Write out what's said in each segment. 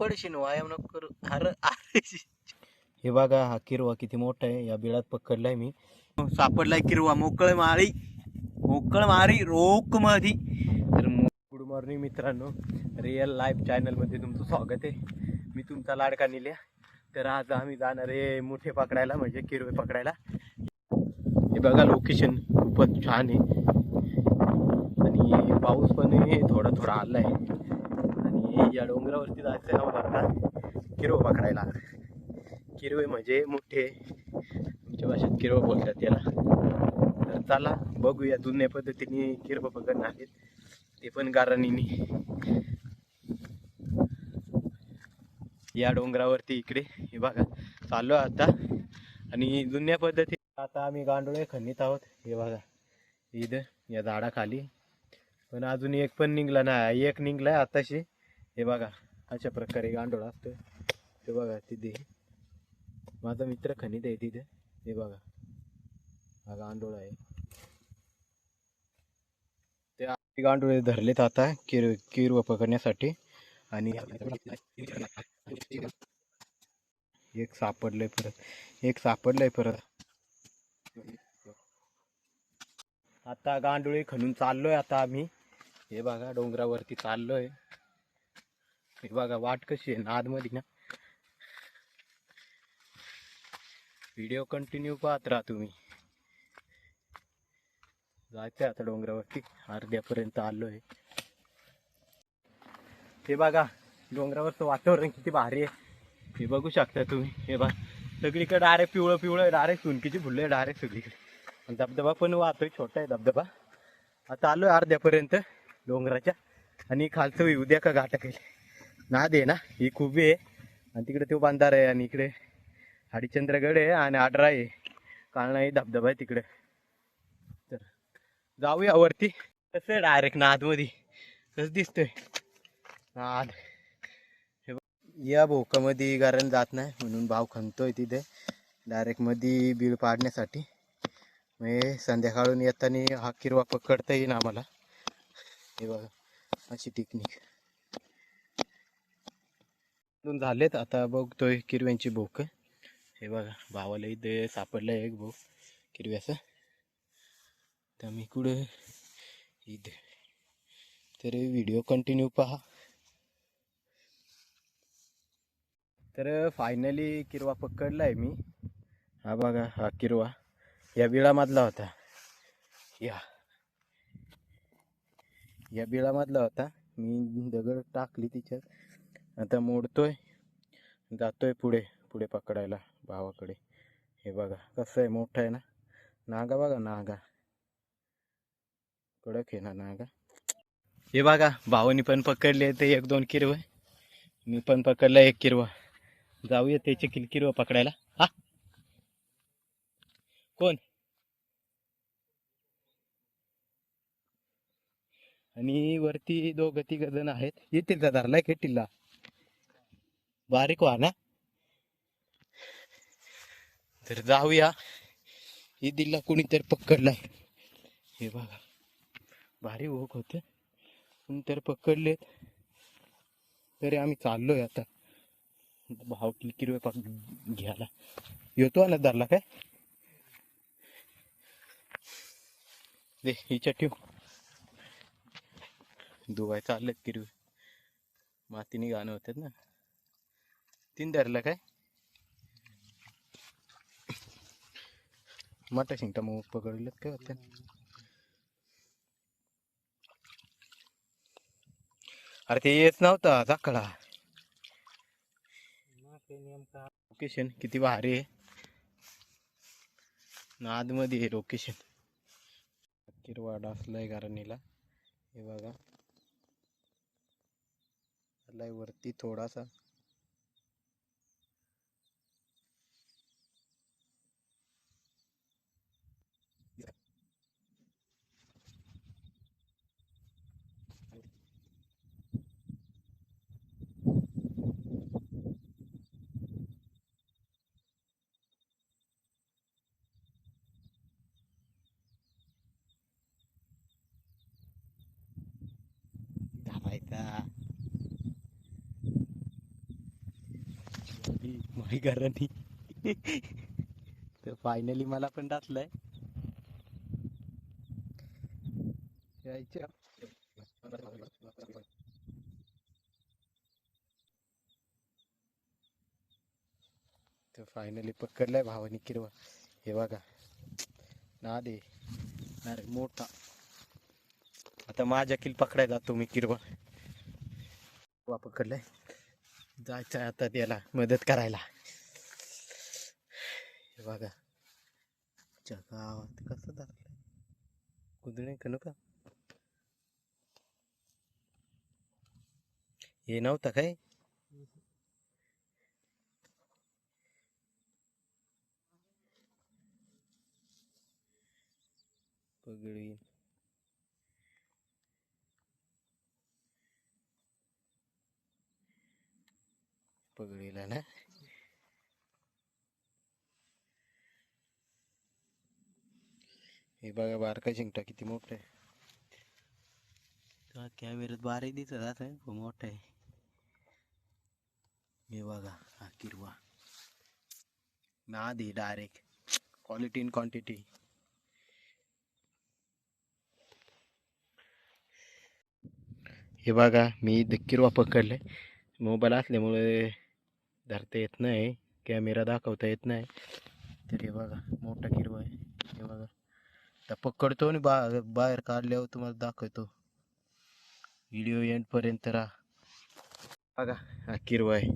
पडशील व्यायाम नको करू. अरे अरे हे बघा हा किरवा किती मोठा आहे. या बिळात पकडलाय मी. सापडलाय किरवा. मोकळ माळी. मोकळ मारी रोक मधी. तर गुड मॉर्निंग मित्रांनो. रिअल लाईफ चॅनलमध्ये तुमचं स्वागत आहे. मी तुमचा लाडका निल्या. तर आज आम्ही जाणार आहे मोठे पकडायला म्हणजे किरवे पकडायला. हे बघा लोकेशन खूपच छान आहे. आणि पाऊस पण आहे थोडा थोडा आलाय. आणि या डोंगरावरती जायचं आहे. आम्हाला किरव पकडायला. किरवे म्हणजे मोठे. आमच्या भाषेत किरव बोलतात त्याला तर चला बघूया जुन्या पद्धतीने किरव पकडणार आहेत. ते पण गारणीने. या डोंगरावरती इकडे. हे बघा चाललो आता. आणि जुन्या पद्धती आता आम्ही गांडोळे खणीत आहोत. हे बघा इथं या झाडाखाली. पण अजून एक पण निघला नाही. एक निघलाय आताशी. हे बघा अशा प्रकारे गांडोळ असतं हे बघा तिथे. माझा मित्र खनित आहे तिथे. हे बघा. हा गांडोळ आहे. ते गांडोळे धरलेत आता किर किरव पकडण्यासाठी. आणि एक सापडलंय परत. एक सापडलंय परत. आता गांडोळी खणून चाललोय आता आम्ही. हे बघा डोंगरावरती चाललोय. हे बघा वाट कशी आहे ना आतमध्ये ना. व्हिडिओ कंटिन्यू पाहत राहा तुम्ही. जायचंय आता डोंगरावरती. अर्ध्यापर्यंत आलोय. हे बघा डोंगरावरचं वातावरण किती भारी आहे. हे बघू शकता तुम्ही. हे बघा सगळीकडे डायरेक्ट पिवळं पिवळं डायरेक्ट सुनकीची फुलं आहे डायरेक्ट सगळीकडे. आणि धबधबा पण वाहतोय छोटा आहे धबधबा. आता आलोय अर्ध्यापर्यंत डोंगराच्या. आणि खालचं येऊ द्या का घाटा केली नाद आहे ना ही खूप आहे. आणि तिकडे तो बांधार आहे आणि इकडे हरिश्चंद्रगड आहे आणि आडरा आहे. काळणाई धबधबा आहे तिकडे. तर जाऊया वरती. कसं आहे डायरेक्ट नादमध्ये? कसं दिसतोय? नाद. हे बघ. या भोकामध्ये कारण जात नाही म्हणून भाव खणतोय तिथे. डायरेक्ट मधी बिल पाडण्यासाठी. म्हणजे संध्याकाळून येताना हा किरवा पकडता येईन आम्हाला. हे बघा अशी टेक्निक दोन झालेत. आता बघतोय किरव्यांची भूक. हे बघा भावाला इथे सापडलं एक भूक किरव्याचं. तर मी कुठं? इथे. तर व्हिडिओ कंटिन्यू पहा. तर फायनली किरवा पकडलाय मी. हा बघा हा किरवा. या बिळामधला होता. या. या बिळामधला होता. मी दगड टाकली तिच्यात. आता मोडतोय. जातोय पुढे पुढे पकडायला भावाकडे. हे बघा कसं आहे मोठं आहे ना? नागा बघा नागा. कडक आहे ना नागा? हे बघा भावानी पण पकडले ते एक दोन किरव. मी पण पकडला एक किरवा. जाऊया त्याचे किल किरवा पकडायला. हा? कोण? आणि वरती दोघं तिघ जण आहेत. येतील का धरलाय खेटीला बारीक व्हा ना. तर जाऊया. हे दिला कोणीतरी पकडलाय. हे बघा. भारी ओक होत. कोणीतरी पकडलेत. तरी आम्ही चाललोय आता. भाव किरवे पाक घ्यायला. येतो ना धरला काय? दे हिच्या ठेव. धुवाय चाललेत किरवे मातीने गाणं होतात ना. तीन धरलं काय? मटा शिंगटा मग पकडलेत काय होत्या अरे ते येत नव्हता जाकडा लोकेशन किती भारी आहे. नादमध्ये आहे लोकेशन किरवाडा असलाय गारणीला हे बघा. लय वरती थोडासा. धरायचा माही घरानी तर फायनली मला पण टाचलंय यायच्या. तर फायनली पकडलाय भावानी किरवा. हे बघा. ना दे अरे मोठा. आता माझ्या किल पकडायला तुम्ही किरवा पकडलंय पकडलाय जायचं आता त्याला मदत करायला. हे बघा. जगावात कसं दाखलं कुदणे का नका? हे नव्हतं काय? पगडी. पगडीला ना हे बघा बारका चिंगटा किती मोठा आहे कॅमेऱ्यात बारीक दिसत आहे खूप मोठा आहे हे बघा हा किरवा आहे डायरेक्ट क्वालिटी इन क्वांटिटी हे बघा मी इथं किरवा पकडले मोबाईल असल्यामुळे धरता येत नाही कॅमेरा दाखवता येत नाही. तर हे बघा मोठा किरवा आहे. हे बघा. आता पकडतो आणि बा बाहेर काढल्यावर तुम्हाला दाखवतो. व्हिडिओ एंडपर्यंत राहा. बघा हा किरवा आहे.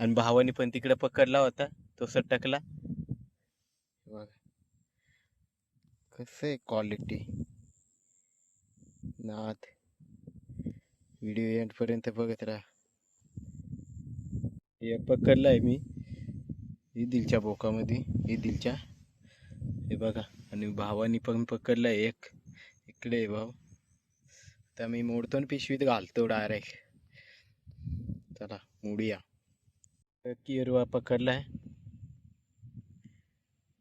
आणि भावाने पण तिकडे पकडला होता तो सटकला. बघा. कसं आहे क्वालिटी नाथ व्हिडिओ एंडपर्यंत बघत राहा. हे पकडलं आहे मी. ईदिलच्या बोकामध्ये ईदिलच्या हे बघा आणि भावानी पण पकडलं आहे एक. इकडे आहे भाऊ. आता मी मोडतो आणि पिशवीत घालतो डायरेक्ट चला मोडूया. किरवा पकडलाय.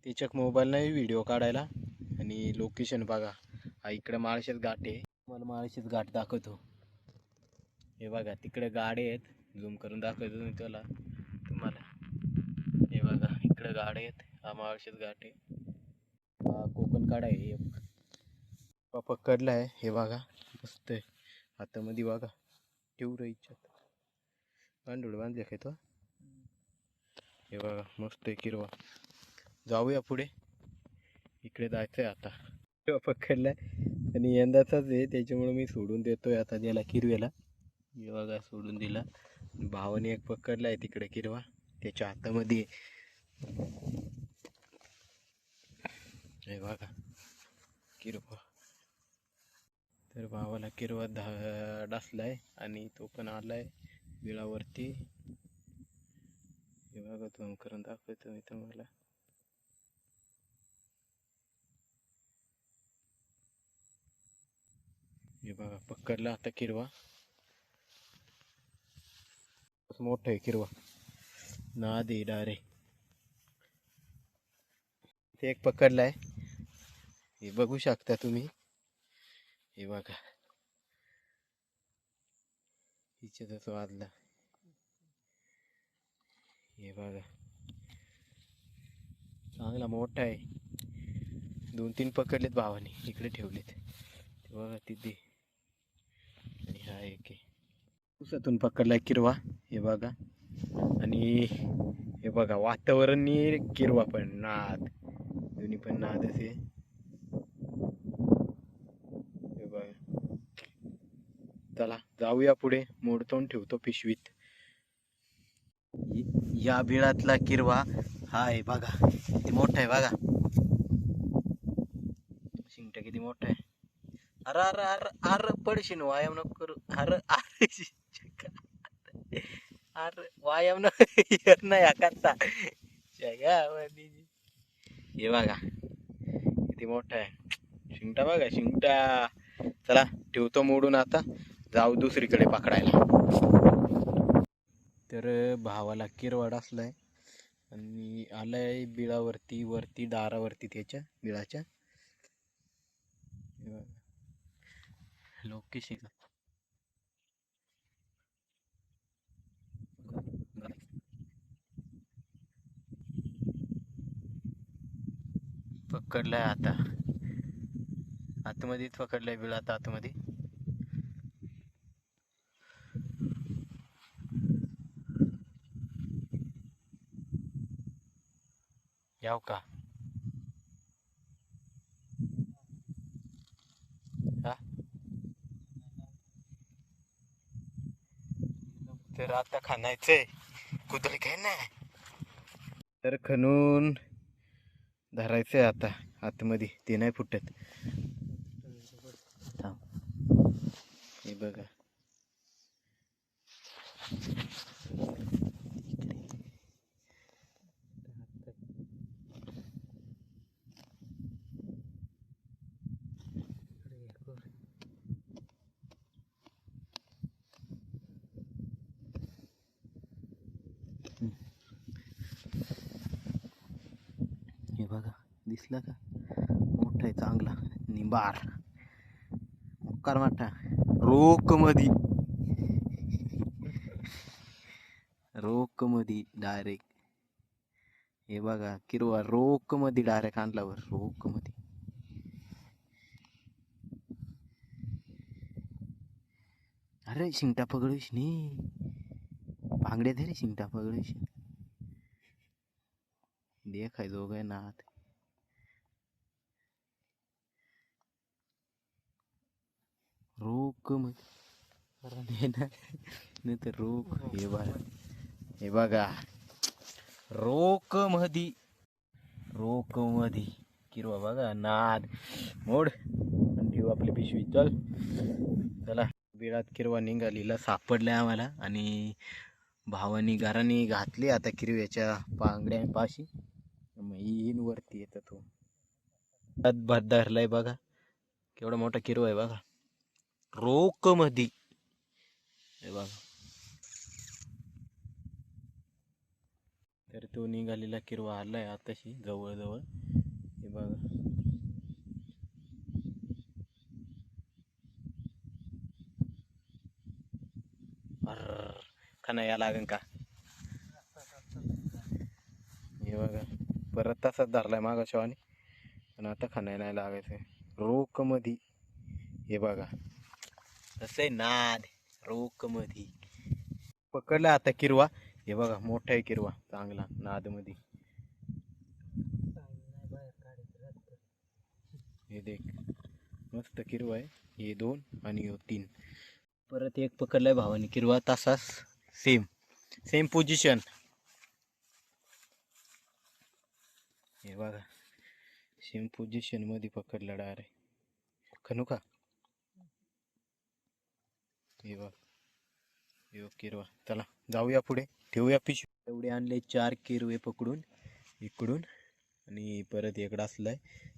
त्याच्यात मोबाईल नाही व्हिडिओ काढायला. आणि लोकेशन बघा. हा इकडे माळशेत घाट आहे. मला माळशेत घाट दाखवतो. हे बघा तिकडे गाडी आहेत. झूम करून दाखवतो मी त्याला तुम्हाला. हे बघा इकडं गाडी आहेत हा माळशेच घाट आहे. हा कोकण काढा आहे हे हा पकडला आहे हे बघा मस्त आहे. हातामध्ये बघा ठेवू इच्छात गांडूळ बांधले काय तो हे बघा मस्त आहे किरवा जाऊया पुढे. इकडे जायचं आहे आता किरवा पकडलाय आणि यंदाचाच आहे त्याच्यामुळे मी सोडून देतोय आता ज्याला किरव्याला हे बघा सोडून दिला. भावाने एक पकडलाय तिकडे किरवा. त्याच्या हातामध्ये. बघा. किरवा. तर भावाला किरवा धा डासलाय आणि तो पण आलाय बिळावरती. हे बघा तुम करून दाखवतो मी तुम्हाला. हे बघा पकडला आता किरवा. मोठं आहे किरवा ना दे डारे. ते एक पकडलाय. हे बघू शकता तुम्ही. हे बघा. हिच्यातच वाजला हे बघा. चांगला मोठा आहे. दोन तीन पकडलेत भावाने. इकडे ठेवलेत. ते बघा तिथे. आणि हा एक आहे. उसातून पकडला किरवा हे बघा. आणि हे बघा वातावरण किरवा पण नाद. दोन्ही पण नाद असे. हे बघा. चला जाऊया पुढे. मोडतोन ठेवतो पिशवीत. या बिळातला किरवा हा आहे बघा. किती मोठा आहे बघा. शिंगटा किती मोठा आहे. अरे अरे अरे अरे पडशीन व्यायाम नको करू. अरे अरे अरे व्यायाम नको येत नाही हे बघा किती मोठा आहे. शिंगटा बघा शिंगटा. चला ठेवतो मोडून आता. जाऊ दुसरीकडे पकडायला. तर भावाला किरवाड असलाय. आणि आलाय बिळावरती वरती दारावरती त्याच्या बिळाच्या. हे बघा. लोकेशन. पकडलाय आता. आतमध्येच पकडलाय बिळ आता आतमध्ये. याव का? हा? तर आता खाणायचंय. कुदळ काय नाही तर खणून धरायचं आहे आता आतमध्ये. ते नाही फुटत. थांब. हे बघा. बघा दिसला का? मोठा आहे चांगला. निंबार. मुक्कार मोठा रोक मधी रोक मधी डायरेक्ट हे बघा किरवा. रोकमध्ये डायरेक्ट आणलावर रोकमध्ये अरे शिंगटा पकडूश नी. बांगडे धरे शिंगटा पकडूश देखाय जोग आहे ना रोकमध्ये नाही तर रोक हे बघा हे बघा रोक मधी रोक मधी किरवा बघा नाद मोड ठेवू आपली पिशवी चल चला बिळात किरवा निघालीला सापडलाय आम्हाला आणि भावानी घराने घातली आता किरव्याच्या पांगड्यापाशी मग येईन वरती येतं तो. त्यात भात धरलाय बघा. केवढा मोठा किरवा आहे बघा. रोक मधी. हे बघा. तर तो निघालेला किरवा आलाय आताशी जवळजवळ. हे बघा. खाना या लागन का? हे बघा. परत तसाच धरलाय आहे शिवानी पण आता खाणाय नाही लागायचं रोक मधी हे बघा. तसं आहे नाद रोक मधी पकडला आता किरवा. हे बघा मोठा आहे किरवा. चांगला. नादमध्ये हे देख. मस्त किरवा आहे. हे दोन आणि ह्यो तीन. परत एक पकडलाय भावाने. किरवा तसाच. सेम सेम पोझिशन हे बघा. सेम पोझिशनमध्ये पकडला डायरेक्ट खनू का? हे बघ. यो किरवा. चला जाऊया पुढे. ठेवूया पिशवी. एवढे आणले चार किरवे पकडून इकडून. आणि परत इकडं असलाय.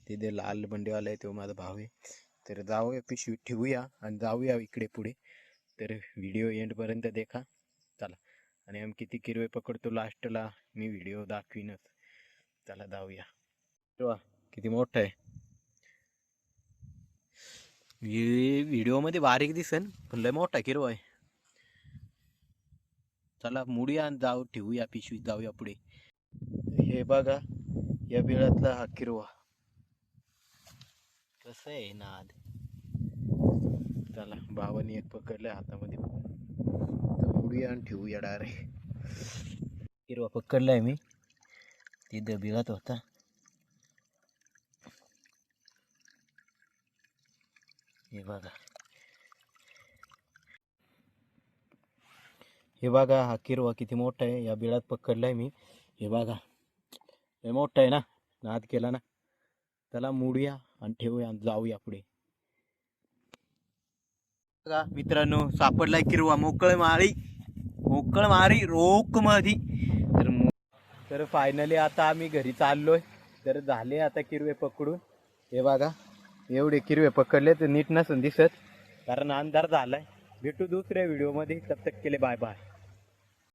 ते दे लाल बंडीवाला आहे तो माझा भाव आहे. तर जाऊया पिशवी ठेवूया आणि जाऊया इकडे पुढे. तर व्हिडिओ एंडपर्यंत देखा. चला. आणि आम्ही किती किरवे पकडतो लास्टला मी व्हिडिओ दाखवीनच. चला जाऊया. किरवा किती मोठं आहे. व्हिडिओमध्ये बारीक दिसन पण लय मोठा किरवा आहे चला मुडूया आणि जाऊ ठेवूया पिशवीत जाऊया पुढे. हे बघा या बिळातला हा किरवा. कसं आहे नाद? चला भावानी एक पकडलं हातामध्ये. मुडूया आणि ठेवूया डायरेक्ट. किरवा पकडलाय मी. तिथं बिळात होता. हे बघा. हे बघा हा किरवा किती मोठा आहे. या बिळात पकडलाय मी. हे बघा. हे मोठा आहे ना? नाद केला ना? त्याला मोडूया आणि ठेवूया आणि जाऊया पुढे. बघा मित्रांनो सापडलाय किरवा. मोकळ माळी. मोकळ मारी रोक मधी तर फायनली आता आम्ही घरी चाललोय. तर झाले आता किरवे पकडून. हे बघा एवढे किरवे पकडले तर नीट नसून दिसत. कारण अंधार झालाय. भेटू दुसऱ्या व्हिडिओमध्ये तब तक केले बाय बाय